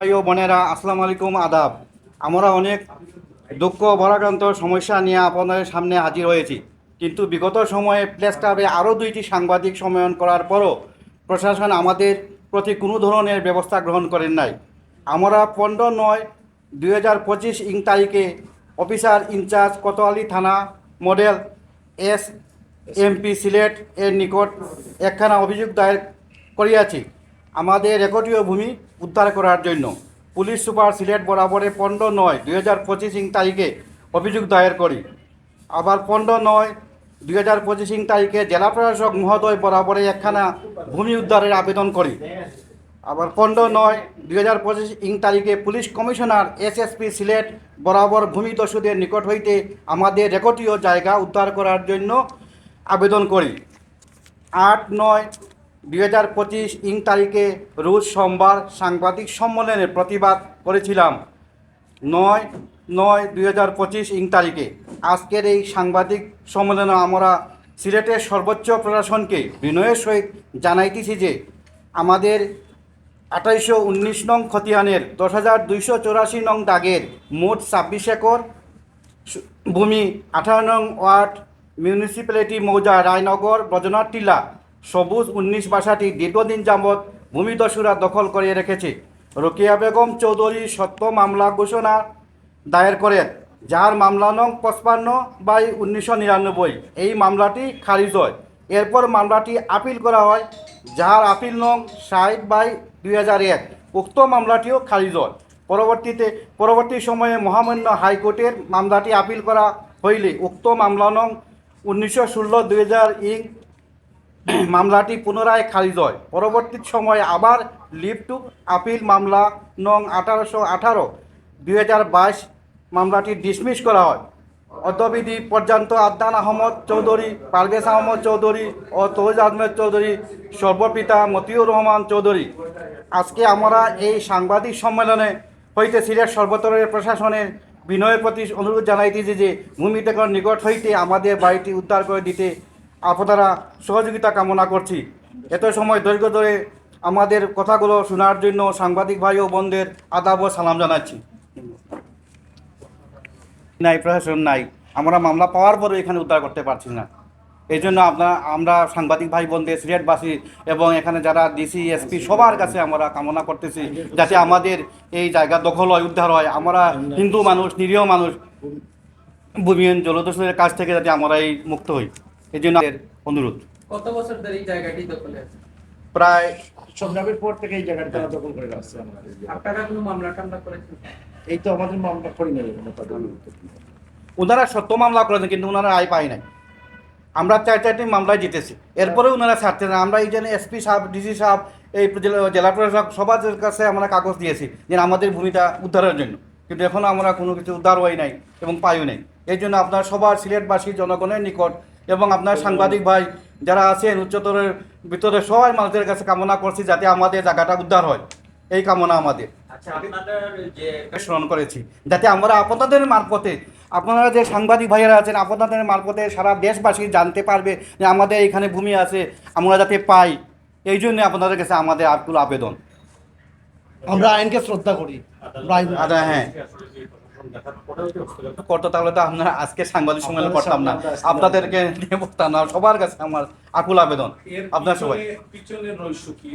ভাই ও বোনেরা, আসসালামু আলাইকুম, আদাব। আমরা অনেক দুঃখ, ভরাক্রান্ত সমস্যা নিয়ে আপনাদের সামনে হাজির হয়েছি। কিন্তু বিগত সময়ে প্লেস ক্লাবে আরও দুইটি সাংবাদিক সম্মেলন করার পরও প্রশাসন আমাদের প্রতি কোনো ধরনের ব্যবস্থা গ্রহণ করেন নাই। আমরা পনেরো নয় দুই হাজার পঁচিশ ইং তারিখে অফিসার ইনচার্জ কোতোয়ালি থানা মডেল এস এমপি সিলেট এর নিকট একখানা অভিযোগ দায়ের করিয়াছি। আমাদের রেকর্ডীয় ভূমি উদ্ধার করার জন্য পুলিশ সুপার সিলেট বরাবরে পনেরো নয়, দুই হাজার পঁচিশিং তারিখে অভিযোগ দায়ের করি। আবার পনেরো নয়, দুই হাজার পঁচিশিং তারিখে জেলা প্রশাসক মহোদয় বরাবরে একখানা ভূমি উদ্ধারের আবেদন করি। আবার পনেরো নয়, দুই হাজার পঁচিশ ইং তারিখে পুলিশ কমিশনার এসএসপি সিলেট বরাবর ভূমিদস্যুদের নিকট হইতে আমাদের রেকর্ডীয় জায়গা উদ্ধার করার জন্য আবেদন করি। আট নয় দুই হাজার পঁচিশ ইং তারিখে রোজ সোমবার সাংবাদিক সম্মেলনে প্রতিবাদ করেছিলাম। নয় নয়, দুই হাজার পঁচিশ ইং তারিখে। আজকের এই সাংবাদিক সম্মেলনে আমরা সিলেটের সর্বোচ্চ প্রশাসনকে বিনয়ের সহিত জানাইতেছি যে, আমাদের আঠাইশো উনিশ নং খতিয়ানের দশ হাজার দুইশো চৌরাশি নং দাগের মোট ছাব্বিশ একর ভূমি আঠারো নং ওয়ার্ড মিউনিসিপ্যালিটি মৌজা রায়নগর বজনার টিলা সবুজ উনিশ বাসাটি দীর্ঘদিন যাবৎ ভূমিদস্যুরা দখল করে রেখেছে। রোকিয়া বেগম চৌধুরী সত্য মামলা ঘোষণা দায়ের করেন, যার মামলা নং পঁচপান্ন বাই উনিশশো নিরানব্বই। এই মামলাটি খারিজ হয়। এরপর মামলাটি আপিল করা হয়, যার আপিল নং ষাট বাই দুই হাজার এক। উক্ত মামলাটিও খারিজ হয়। পরবর্তীতে, পরবর্তী সময়ে মহামান্য হাইকোর্টের মামলাটি আপিল করা হইলে উক্ত মামলা নং উনিশশো ষোলো দুই হাজার ইং মামলাটি পুনরায় খারিজ হয়। পরবর্তী সময়ে আবার লিভ টু আপিল মামলা নং আঠারোশো আঠারো, দুই মামলাটি ডিসমিস করা হয়। অদ্যবিধি পর্যন্ত আদনান আহমদ চৌধুরী, পারভেজ আহমদ চৌধুরী ও তৌজ আহমেদ চৌধুরী, সর্বপিতা মতিউর রহমান চৌধুরী। আজকে আমরা এই সাংবাদিক সম্মেলনে হইতে সিলেট সর্বতরের প্রশাসনের বিনয়ের প্রতি অনুরোধ জানাইতেছি যে ভূমিটেকর নিকট হইতে আমাদের বাড়িটি উদ্ধার করে দিতে আপনারা সহযোগিতা কামনা করছি। এত সময় দৈর্ঘ্য ধরে আমাদের কথাগুলো শোনার জন্য সাংবাদিক ভাই ও বোনদের আদাব ও সালাম জানাচ্ছি। নাই, প্রশাসন নাই। আমরা মামলা পাওয়ার পরে এখানে উদ্ধার করতে পারছি না। এই জন্য আপনার আমরা সাংবাদিক ভাই বোনদের, সিলেটবাসী এবং এখানে যারা ডিসি এসপি সবার কাছে আমরা কামনা করতেছি যাতে আমাদের এই জায়গা দখল হয়, উদ্ধার হয়। আমরা হিন্দু মানুষ, নিরীহ মানুষ ভূমিহীন জলদস্যুদের কাছ থেকে যাতে আমরা এই মুক্ত হই। এই জন্য আমাদের অনুরোধ। কত বছর ধরে এই জায়গাটি দখলে আছে? প্রায় সংগ্রামের পর থেকে এই জায়গাটা তারা দখল করে আমাদের। আপনারা কোনো মামলা টামলা করেছেন? এই তো আমাদের মামলা করি নাই ওনারা সত্য মামলা করেছেন কিন্তু ওনারা আয় পায় নাই। আমরা চার চারটি মামলায় জিতেছি। এরপরে ওনারা ছাড়তে না। আমরা এই জন্য এসপি সাহেব ডিসি সাহেব এই জেলা- জেলা প্রশাসক সবার কাছে আমরা কাগজ দিয়েছি যে আমাদের ভূমিটা উদ্ধারের জন্য। কিন্তু এখনও আমরা কোনো কিছু উদ্ধার হয় নাই এবং পাইও নাই। এই জন্য আপনার সবার সিলেটবাসী জনগণের নিকট এবং আপনার সাংবাদিক ভাই যারা আছেন উচ্চতরের ভিতরে সবাই মানুষের কাছে কামনা করছি যাতে আমাদের জায়গাটা উদ্ধার হয়। এই কামনা আমাদের। আচ্ছা স্মরণ করেছি যাতে আমরা আপনাদের মারফতে আপনারা যে সাংবাদিক ভাইয়েরা আছেন আপনাদের মারফতে সারা দেশবাসী জানতে পারবে যে আমাদের এখানে ভূমি আছে আমরা যাতে পাই। এই জন্য আপনাদের কাছে আমাদের আকুল আবেদন। আমরা আইনকে শ্রদ্ধা করি। আচ্ছা হ্যাঁ। করতো তাহলে তো আপনারা আজকে সাংবাদিক সম্মেলন করতাম না। আপনাদেরকে নিয়ে বলতাম না সবার কাছে আমার আকুল আবেদন। আপনার সবাই। পিছনে রহস্য কি?